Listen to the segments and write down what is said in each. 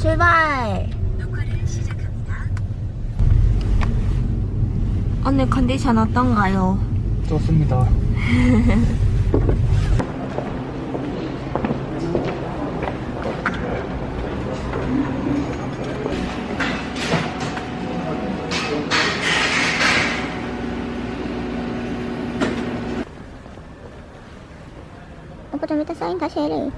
출발! 오늘 컨디션 어떤가요? 좋습니다. 오빠 좀 이따 사인 다시 해래.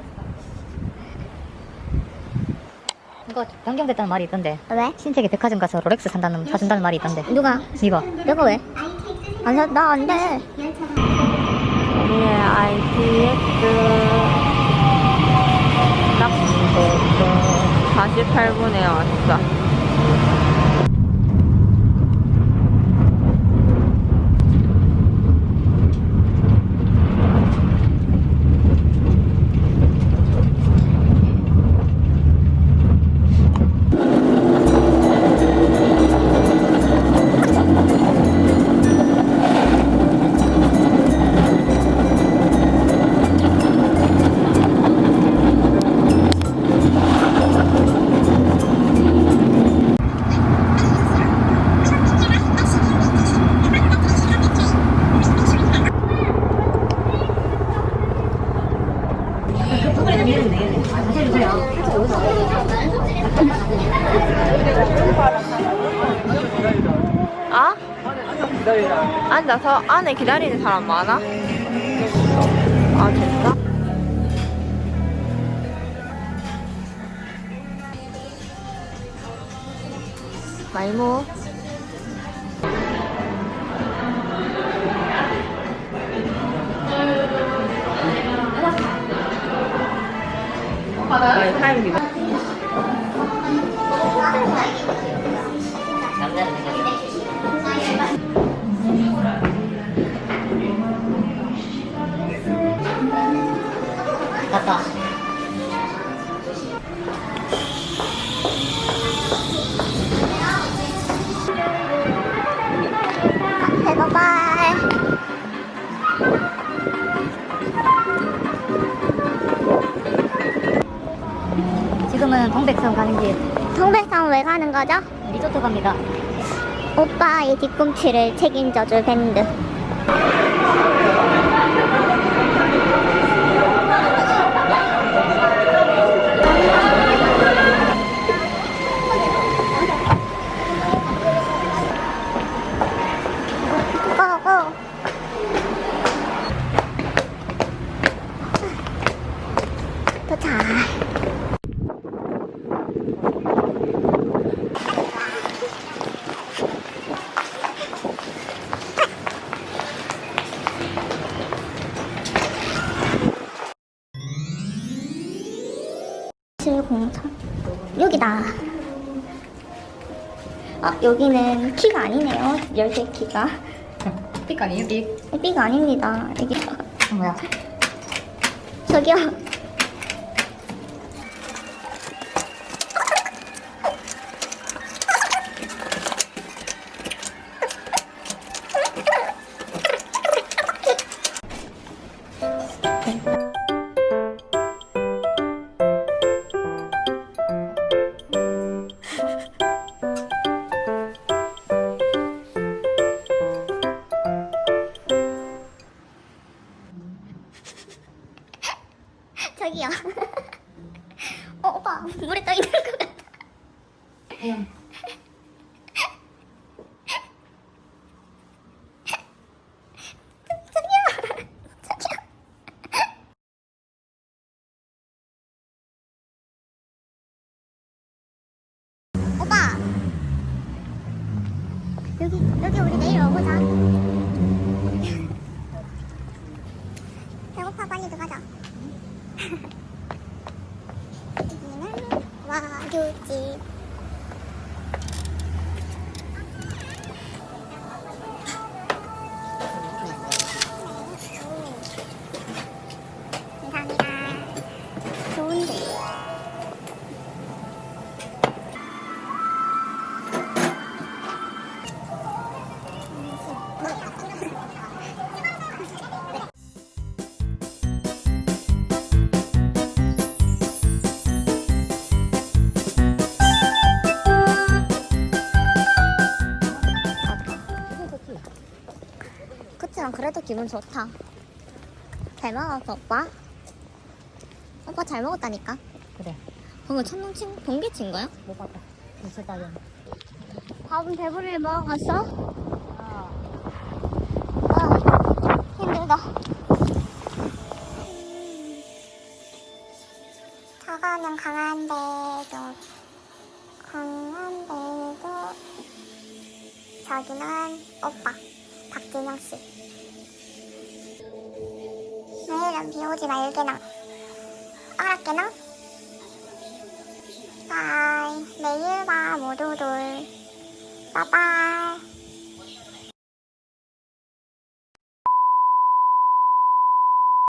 이거 변경됐다는 말이 있던데 왜? 신세계 백화점 가서 롤렉스 산다는 사준다는 말이 있던데 누가? 이거 내가 왜? 안 사, 나 안 돼. 예, RTX 딱 48분에 왔어. 아? 앉아서 안에 기다리는 사람 많아? 아, 진짜? 말모. 아, 타임 기다. 갔다 바이바이. 지금은 동백섬 가는 길 통백산 왜 가는 거죠? 리조트 갑니다 오빠의 뒤꿈치를 책임져줄 밴드. 칠공삼 여기다. 아, 여기는 키가 아니네요. 열쇠 키가. 삑 아니에요 삑 B가 아닙니다. 여기 뭐야 저기요. 저기 오빠. 여기, 우리 내일 들어가자. 여기는 와규집. 기분 좋다. 잘 먹었어, 오빠? 오빠 잘 먹었다니까? 그래. 방금 첫눈 친, 번개 친 거야? 못 봤다. 있을 따면 밥은 배부르게 먹어갔어? 아, 아, 힘들다. 저거는 강한데도, 강한데도, 저기는 오빠, 박진영 씨. 내일은 비 오지 말게나. 알았게나? 바이. 내일 봐, 모두들. 바이바이.